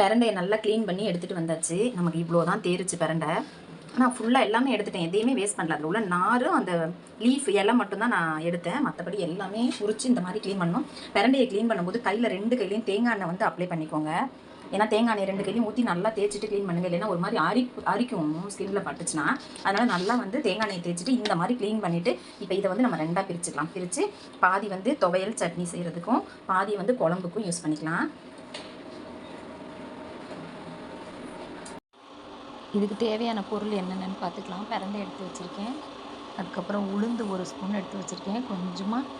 பிரண்டையை நல்லா க்ளீன் பண்ணி எடுத்துகிட்டு வந்தாச்சு. நமக்கு இவ்வளோ தான் தேரிச்சு பிரண்டை. நான் ஃபுல்லாக எல்லாமே எடுத்துட்டேன். எதையுமே வேஸ்ட் பண்ணல. அதில் உள்ள நாரும் அந்த லீஃப் இலை மட்டும்தான் நான் எடுத்தேன். மற்றபடி எல்லாமே உரிச்சு இந்த மாதிரி க்ளீன் பண்ணணும். பிரண்டையை க்ளீன் பண்ணும்போது கையில் ரெண்டு கையிலையும் தேங்காய் எண்ணெய் வந்து அப்ளை பண்ணிக்கோங்க. ஏன்னா தேங்காய் எண்ணெய் ரெண்டு கையிலையும் ஊற்றி நல்லா தேய்ச்சிட்டு க்ளீன் பண்ணுங்க. இல்லைன்னா ஒரு மாதிரி அரி அரிக்கும் ஸ்கின்ல பட்டுச்சுன்னா. அதனால் நல்லா வந்து தேங்காய் எண்ணெய் தேய்ச்சிட்டு இந்த மாதிரி க்ளீன் பண்ணிவிட்டு இப்போ இதை வந்து நம்ம ரெண்டாக பிரிச்சுக்கலாம். பிரித்து பாதி வந்து துவையல் சட்னி செய்கிறதுக்கும் பாதி வந்து குழம்புக்கும் யூஸ் பண்ணிக்கலாம். இதுக்கு தேவையான பொருள் என்னென்னு பார்த்துக்கலாம். பிரண்டை எடுத்து வச்சுருக்கேன். அதுக்கப்புறம் உளுந்து ஒரு ஸ்பூன் எடுத்து வச்சுருக்கேன். கொஞ்சமாக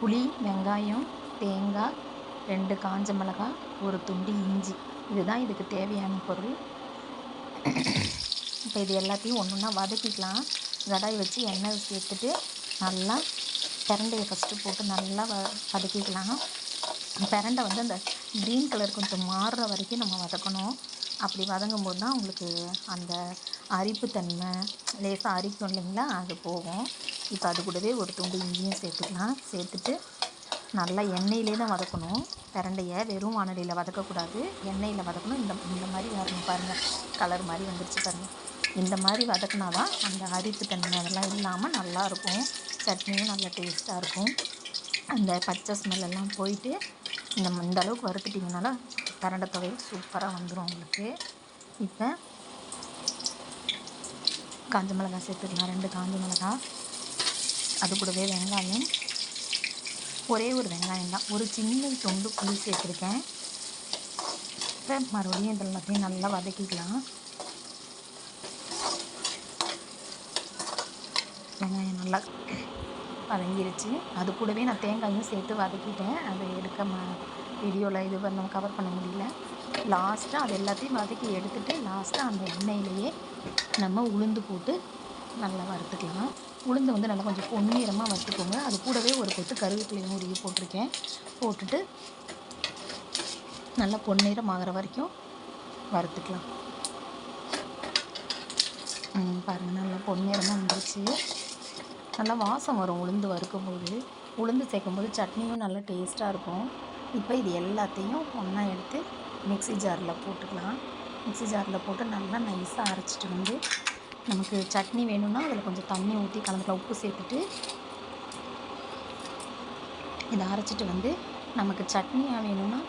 புளி வெங்காயம் தேங்காய் ரெண்டு காஞ்ச மிளகாய் ஒரு துண்டு இஞ்சி. இதுதான் இதுக்கு தேவையான பொருள். இப்போ இது எல்லாத்தையும் ஒன்று ஒன்றா வதக்கிக்கலாம். கடாய் வச்சு எண்ணெய் சேர்த்துட்டு நல்லா பிரண்டையை ஃபஸ்ட்டு போட்டு நல்லா வ வதக்கிக்கலாம். பிரண்டை வந்து அந்த க்ரீன் கலர் கொஞ்சம் மாறுற வரைக்கும் நம்ம வதக்கணும். அப்படி வதங்கும் போது தான் உங்களுக்கு அந்த அரிப்புத்தன்மை லேசாக அரிக்கும் இல்லைங்களா? அது போகும். இப்போ அது கூடவே ஒரு துண்டு இஞ்சியும் சேர்த்துக்கலாம். சேர்த்துட்டு நல்லா எண்ணெயிலே தான் வதக்கணும். பிரண்டையை வெறும் வானலியில் வதக்கக்கூடாது. எண்ணெயில் வதக்கணும். இந்த இந்த மாதிரி வரணும் பாருங்கள் கலர் மாதிரி வந்துருச்சு பாருங்கள் இந்த மாதிரி வதக்கினா தான் அந்த அரிப்புத்தன்மை அதெல்லாம் இல்லாமல் நல்லாயிருக்கும் சட்னியும் நல்லா டேஸ்ட்டாக இருக்கும். அந்த பச்சை ஸ்மெல் எல்லாம் போயிட்டு இந்த இந்த அளவுக்கு வறுத்துட்டிங்கனால பிரண்டை துவையல் சூப்பராக வந்துடும் உங்களுக்கு. இப்போ காஞ்ச மிளகாய் சேர்த்துக்கலாம். ரெண்டு காஞ்ச மிளகாய் அது கூடவே வெங்காயம். ஒரே ஒரு வெங்காயம் தான். ஒரு சின்ன தொண்டு புளி சேர்த்துருக்கேன். இப்போ மறுபடியும் இதில் எல்லாத்தையும் நல்லா வதக்கிக்கலாம். வெங்காயம் நல்லா வதங்கிருச்சு. அது கூடவே நான் தேங்காயும் சேர்த்து வதக்கிட்டேன். அதை எடுக்க ம வீடியோவில் இது பண்ண கவர் பண்ண முடியல. லாஸ்ட்டாக அது எல்லாத்தையும் வதக்கி எடுத்துகிட்டு லாஸ்ட்டாக அந்த எண்ணெயிலேயே நம்ம உளுந்து போட்டு நல்லா வறுத்துக்கலாம். உளுந்து வந்து நல்லா கொஞ்சம் பொன்னிறமாக வறுத்துக்கோங்க. அது கூடவே ஒரு கொத்து கருவேப்பிலையும் உருகி போட்டிருக்கேன். போட்டுட்டு நல்லா பொன்னிறம் ஆகிற வரைக்கும் வறுத்துக்கலாம். பாருங்கள் நல்லா பொன்னிறமாக வந்துருச்சு. நல்லா வாசம் வரும் உளுந்து வறுக்கும்போது. உளுந்து சேர்க்கும்போது சட்னியும் நல்லா டேஸ்ட்டாக இருக்கும். இப்போ இது எல்லாத்தையும் ஒன்றா எடுத்து மிக்ஸி ஜாரில் போட்டுக்கலாம். மிக்ஸி ஜாரில் போட்டு நல்லா நைஸாக அரைச்சிட்டு வந்து நமக்கு சட்னி வேணும்னா அதில் கொஞ்சம் தண்ணி ஊற்றி கலந்துக்கலாம். உப்பு சேர்த்துட்டு இதை அரைச்சிட்டு வந்து நமக்கு சட்னியாக வேணும்னா